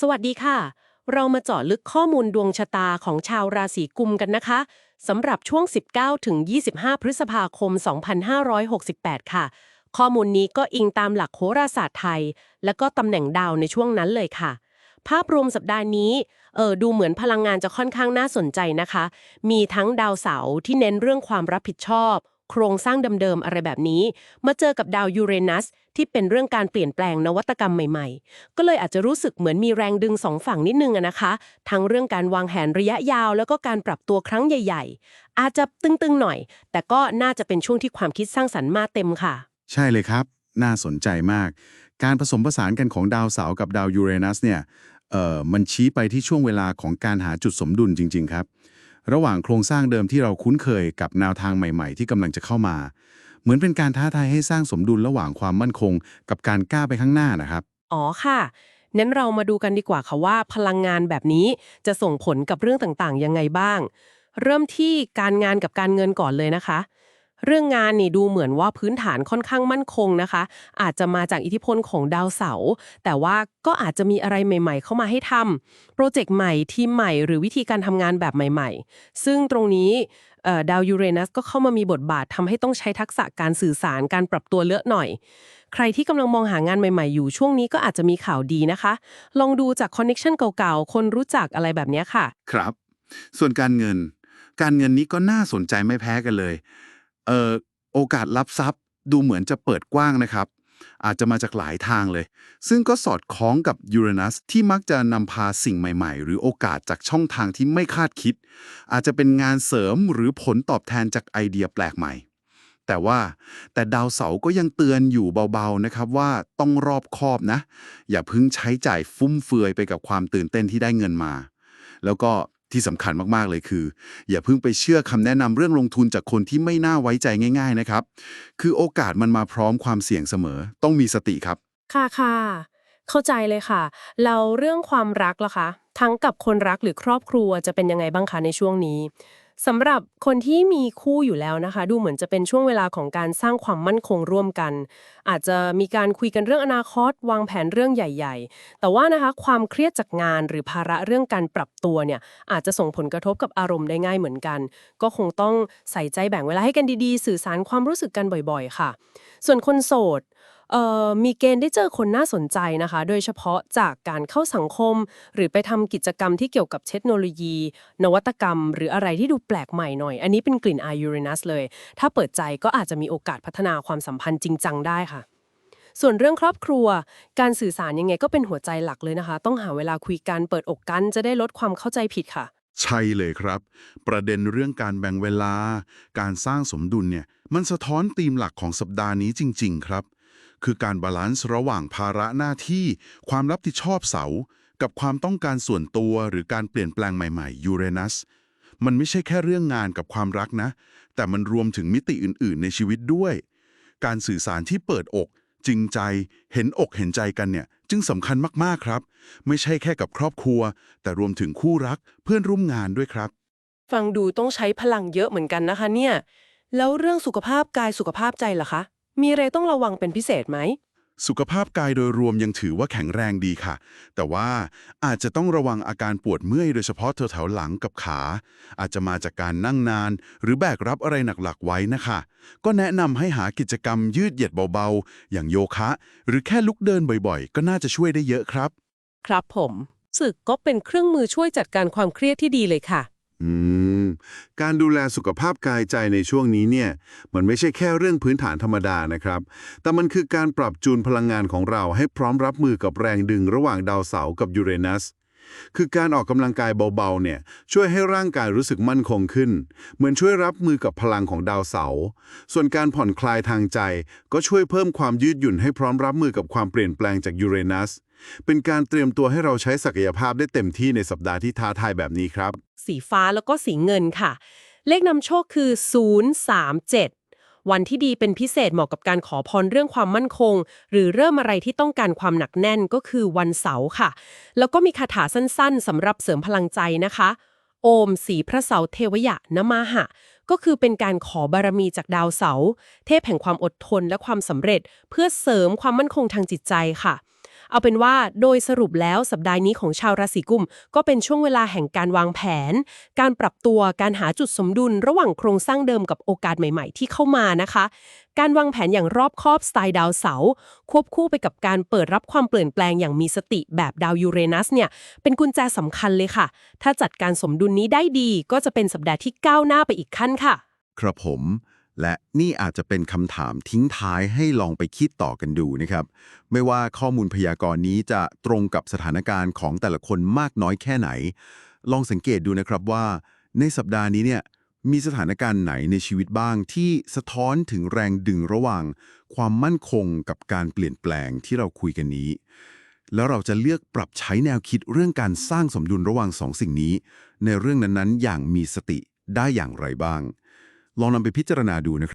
สวัสดีค่ะ เรามาเจาะลึกข้อมูลดวงชะตาของชาวราศีกุมกันนะคะสำหรับช่วง 19 ถึง 25 พฤษภาคม 2568 ค่ะ ข้อมูลนี้ก็อิงตามหลักโหราศาสตร์ไทย และก็ตำแหน่งดาวในช่วงนั้นเลยค่ะ ภาพรวมสัปดาห์นี้เออดูเหมือนพลังงานจะค่อนข้างน่าสนใจนะคะ มีทั้งดาวเสาร์ที่เน้นเรื่องความรับผิดชอบ โครงสร้างเดิมๆอะไรแบบนี้ มาเจอกับดาวยูเรนัสที่เป็นเรื่องการเปลี่ยนแปลงนวัตกรรมใหม่ๆ ก็เลยอาจจะรู้สึกเหมือนมีแรงดึงสองฝั่งนิดนึงอะนะคะ ทั้งเรื่องการวางแผนระยะยาว แล้วก็การปรับตัวครั้งใหญ่ ๆ อาจจะตึงๆหน่อย แต่ก็น่าจะเป็นช่วงที่ความคิดสร้างสรรค์มาเต็มค่ะ ใช่เลยครับ น่าสนใจมาก การผสมผสานกันของดาวเสาร์กับดาวยูเรนัสเนี่ยเอ่อมันชี้ไปที่ช่วงเวลาของการหาจุดสมดุลจริง ๆ ครับ ระหว่างโครงสร้างเดิมที่เราคุ้นเคยกับแนวทางใหม่ๆ ที่กำลังจะเข้ามา เหมือนเป็นการท้าทายให้สร้างสมดุลระหว่างความมั่นคง กับการก้าวไปข้างหน้านะครับ อ๋อค่ะนั้นเรามาดูกันดีกว่าค่ะว่าพลังงานแบบนี้จะส่งผลกับเรื่องต่างๆ ยังไงบ้าง เริ่มที่การงานกับการเงินก่อนเลยนะคะ เรื่องงานนี่ดูเหมือนว่าพื้นฐานค่อนข้างมั่นคงนะคะ อาจจะมาจากอิทธิพลของดาวเสาร์แต่ว่าก็อาจจะมีอะไรใหม่ ๆ เข้ามาให้ทำโปรเจกต์ใหม่ทีมใหม่ หรือวิธีการทำงานแบบใหม่ ๆ ซึ่งตรงนี้ดาวยูเรนัสก็เข้ามามีบทบาททำให้ต้องใช้ทักษะการสื่อสารการปรับตัวเยอะหน่อย ใครที่กำลังมองหางานใหม่ๆอยู่ช่วงนี้ก็อาจจะมีข่าวดีนะคะ ลองดูจากคอนเน็ชันเก่าๆ คนรู้จักอะไรแบบนี้ค่ะ ครับ ส่วนการเงิน การเงินนี้ก็น่าสนใจไม่แพ้กันเลย โอกาสรับทรัพย์ดูเหมือนจะเปิดกว้างนะครับ อาจจะมาจากหลายทางเลย ซึ่งก็สอดคล้องกับยูเรนัสที่มักจะนำพาสิ่งใหม่ ๆ หรือโอกาสจากช่องทางที่ไม่คาดคิด อาจจะเป็นงานเสริมหรือผลตอบแทนจากไอเดียแปลกใหม่ แต่ว่าแต่ดาวเสาร์ก็ยังเตือนอยู่เบาๆนะครับว่าต้องรอบคอบนะ อย่าเพิ่งใช้จ่ายฟุ่มเฟือยไปกับความตื่นเต้นที่ได้เงินมา แล้วก็ ที่สำคัญมากๆเลยคือ อย่าเพิ่งไปเชื่อคำแนะนำเรื่องลงทุนจากคนที่ไม่น่าไว้ใจง่าย ๆนะครับ คือโอกาสมันมาพร้อมความเสี่ยงเสมอ ต้องมีสติครับ ค่ะค่ะเข้าใจเลยค่ะแล้วเรื่องความรักล่ะคะ ทั้งกับคนรักหรือครอบครัวจะเป็นยังไงบ้างคะในช่วงนี้ สำหรับคนที่มีคู่อยู่แล้วนะคะ ดูเหมือนจะเป็นช่วงเวลาของการสร้างความมั่นคงร่วมกัน อาจจะมีการคุยกันเรื่องอนาคต วางแผนเรื่องใหญ่ ๆ แต่ว่านะคะความเครียดจากงานหรือภาระเรื่องการปรับตัวเนี่ยอาจจะส่งผลกระทบกับอารมณ์ได้ง่ายเหมือนกัน ก็คงต้องใส่ใจแบ่งเวลาให้กันดีๆ สื่อสารความรู้สึกกันบ่อยๆ ค่ะ ส่วนคนโสด มีเกณฑ์ได้เจอคนน่าสนใจนะคะ โดยเฉพาะจากการเข้าสังคม หรือไปทำกิจกรรมที่เกี่ยวกับเทคโนโลยี นวัตกรรม หรืออะไรที่ดูแปลกใหม่หน่อย อันนี้เป็นกลิ่นอายยูเรนัสเลย ถ้าเปิดใจก็อาจจะมีโอกาสพัฒนาความสัมพันธ์จริงจังได้ค่ะส่วนเรื่องครอบครัว การสื่อสารยังไงก็เป็นหัวใจหลักเลยนะคะ ต้องหาเวลาคุยกันเปิดอกกันจะได้ลดความเข้าใจผิดค่ะ ใช่เลยครับ ประเด็นเรื่องการแบ่งเวลา การสร้างสมดุลเนี่ย มันสะท้อนธีมหลักของสัปดาห์นี้จริง ๆ ครับ คือการบาลานซ์ระหว่างภาระหน้าที่ความรับผิดชอบเสา กับความต้องการส่วนตัวหรือการเปลี่ยนแปลงใหม่ๆยูเรนัสมันไม่ใช่แค่เรื่องงานกับความรักนะ แต่มันรวมถึงมิติอื่น ๆ ในชีวิตด้วย การสื่อสารที่เปิดอก จริงใจ เห็นอกเห็นใจกันเนี่ย จึงสำคัญมากๆครับ ไม่ใช่แค่กับครอบครัว แต่รวมถึงคู่รักเพื่อนร่วมงานด้วยครับ ฟังดูต้องใช้พลังเยอะเหมือนกันนะคะเนี่ย แล้วเรื่องสุขภาพกายสุขภาพใจล่ะคะ มีอะไรต้องระวังเป็นพิเศษไหม สุขภาพกายโดยรวมยังถือว่าแข็งแรงดีค่ะ แต่ว่าอาจจะต้องระวังอาการปวดเมื่อยโดยเฉพาะแถวๆหลังกับขา อาจจะมาจากการนั่งนาน หรือแบกรับอะไรหนักๆไว้นะคะ ก็แนะนำให้หากิจกรรมยืดเหยียดเบาๆ อย่างโยคะ หรือแค่ลุกเดินบ่อยๆ ก็น่าจะช่วยได้เยอะครับ ครับผม สึกก็เป็นเครื่องมือช่วยจัดการความเครียดที่ดีเลยค่ะ อืม การดูแลสุขภาพกายใจในช่วงนี้เนี่ย มันไม่ใช่แค่เรื่องพื้นฐานธรรมดานะครับ แต่มันคือการปรับจูนพลังงานของเราให้พร้อมรับมือกับแรงดึงระหว่างดาวเสาร์กับยูเรนัส คือการออกกำลังกายเบาๆเนี่ย ช่วยให้ร่างกายรู้สึกมั่นคงขึ้น เหมือนช่วยรับมือกับพลังของดาวเสาร์ ส่วนการผ่อนคลายทางใจ ก็ช่วยเพิ่มความยืดหยุ่นให้พร้อมรับมือกับความเปลี่ยนแปลงจากยูเรนัส เป็นการเตรียมตัวให้เราใช้ศักยภาพได้เต็มที่ในสัปดาห์ที่ท้าทายแบบนี้ครับ สีฟ้าแล้วก็สีเงินค่ะ เลขนำโชคคือ 037 วันที่ดีเป็นพิเศษเหมาะกับการขอพรเรื่องความมั่นคง หรือเริ่มอะไรที่ต้องการความหนักแน่นก็คือวันเสาร์ค่ะ แล้วก็มีคาถาสั้นๆสำหรับเสริมพลังใจนะคะ โอมสีพระเสาเทวยะนมาหะก็คือเป็นการขอบารมีจากดาวเสาร์เทพแห่งความอดทนและความสำเร็จ เพื่อเสริมความมั่นคงทางจิตใจค่ะ เอาเป็นว่าโดยสรุปแล้วสัปดาห์นี้ของชาวราศีกุม ก็เป็นช่วงเวลาแห่งการวางแผน การปรับตัวการหาจุดสมดุล ระหว่างโครงสร้างเดิมกับโอกาสใหม่ๆ ที่เข้ามานะคะ การวางแผนอย่างรอบคอบสไตล์ดาวเสาร์ควบคู่ไปกับการเปิดรับความเปลี่ยนแปลงอย่างมีสติแบบดาวยูเรนัสเนี่ยเป็นกุญแจสำคัญเลยค่ะ ถ้าจัดการสมดุลนี้ได้ดีก็จะเป็นสัปดาห์ที่ก้าวหน้าไปอีกขั้นค่ะ ครับผม และนี่อาจจะเป็นคำถามทิ้งท้ายให้ลองไปคิดต่อกันดูนะครับ ไม่ว่าข้อมูลพยากรณ์นี้จะตรงกับสถานการณ์ของแต่ละคนมากน้อยแค่ไหน ลองสังเกตดูนะครับว่าในสัปดาห์นี้เนี่ยมีสถานการณ์ไหนในชีวิตบ้างที่สะท้อนถึงแรงดึงระหว่าง ความมั่นคงกับการเปลี่ยนแปลงที่เราคุยกันนี้ แล้วเราจะเลือกปรับใช้แนวคิดเรื่องการสร้างสมดุลระหว่างสองสิ่งนี้ ในเรื่องนั้นๆ อย่างมีสติได้อย่างไรบ้าง ลองนำไปพิจารณาดูนะครับ